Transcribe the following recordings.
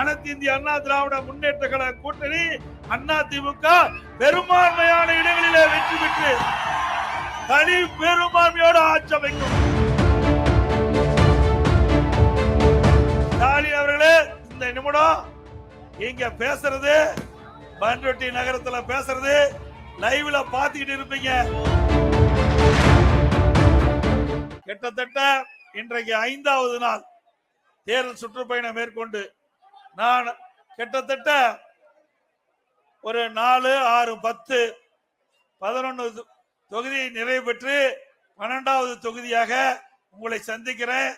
அனைத்து இந்திய அண்ணா திராவிட முன்னேற்ற கழக கூட்டணி அண்ணா திமுக பெரும்பான்மையான இடங்களிலே வெற்றி பெற்று தனி பெரும்பான்மையோடு ஆட்சி அமைக்கும். ஸ்டாலின் அவர்களே இந்த நிமிடம் இங்க பேசுறது பன்ரொட்டி நகரத்துல பேசுறது லைவ்ல பாத்துக்கிட்டு இருப்பீங்க. கிட்டத்தட்ட இன்றைக்கு ஐந்தாவது நாள். தேர்தல் சுற்றுப்பயணம் மேற்கொண்டு நான் கிட்டத்தட்ட ஒரு நாலு ஆறு பத்து பதினொன்று தொகுதி நிறைவு பெற்று பன்னெண்டாவது தொகுதியாக உங்களை சந்திக்கிறேன்.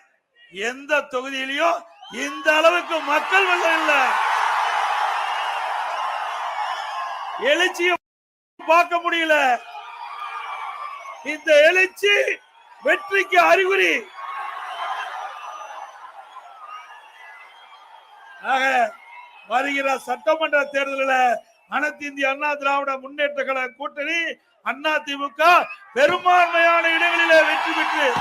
எந்த தொகுதியிலையும் இந்த அளவுக்கு மக்கள் வெள்ளம் இல்லை. எழுச்சியை பார்க்க முடியல. இந்த எழுச்சி வெற்றிக்கு அறிகுறி ஆக வருகிற சட்டமன்ற தேர்தலில் அனைத்து இந்திய அண்ணா திராவிட முன்னேற்ற கழக கூட்டணி அண்ணா திமுக பெரும்பான்மையான இடங்களிலே வெற்றி பெற்று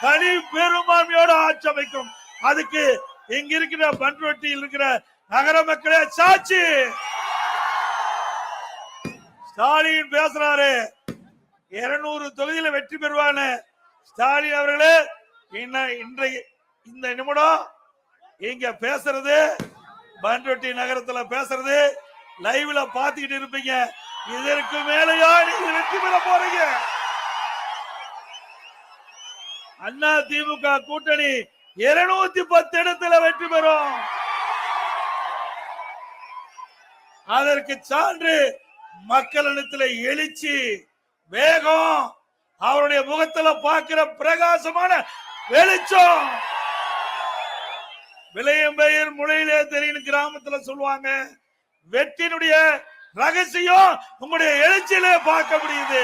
தனி பெரும்பான்மையோடு ஆட்சி அமைக்கும். அதுக்கு இங்க இருக்கிற பன்ருட்டியில் இருக்கிற நகர மக்களே சாட்சி. ஸ்டாலின் பேசுறாரு. இருநூறு தொகுதியில வெற்றி பெறுவானு ஸ்டாலின் அவர்களே இன்ன- இன்றைய இந்த நிமிடம் இங்க பேசுறது பண்ருட்டி நகரத்துல பேசுறது லைவ்ல பாத்துக்கிட்டு இருப்பீங்க. இதற்கு மேலையா நீங்க வெற்றி பெற போறீங்க. அண்ணா திமுக கூட்டணி இருநூத்தி பத்து இடத்துல வெற்றி பெறும். அதற்கு சான்று மக்களிடத்துல எழுச்சி வேகம் அவருடைய முகத்துல பார்க்கிற பிரகாசமான வெளிச்சம். பெயர் முளையிலே தெரியும் கிராமத்துல சொல்லுவாங்க. வெற்றினுடைய ரகசியம் உங்களுடைய எழுச்சியிலே பார்க்க முடியுது.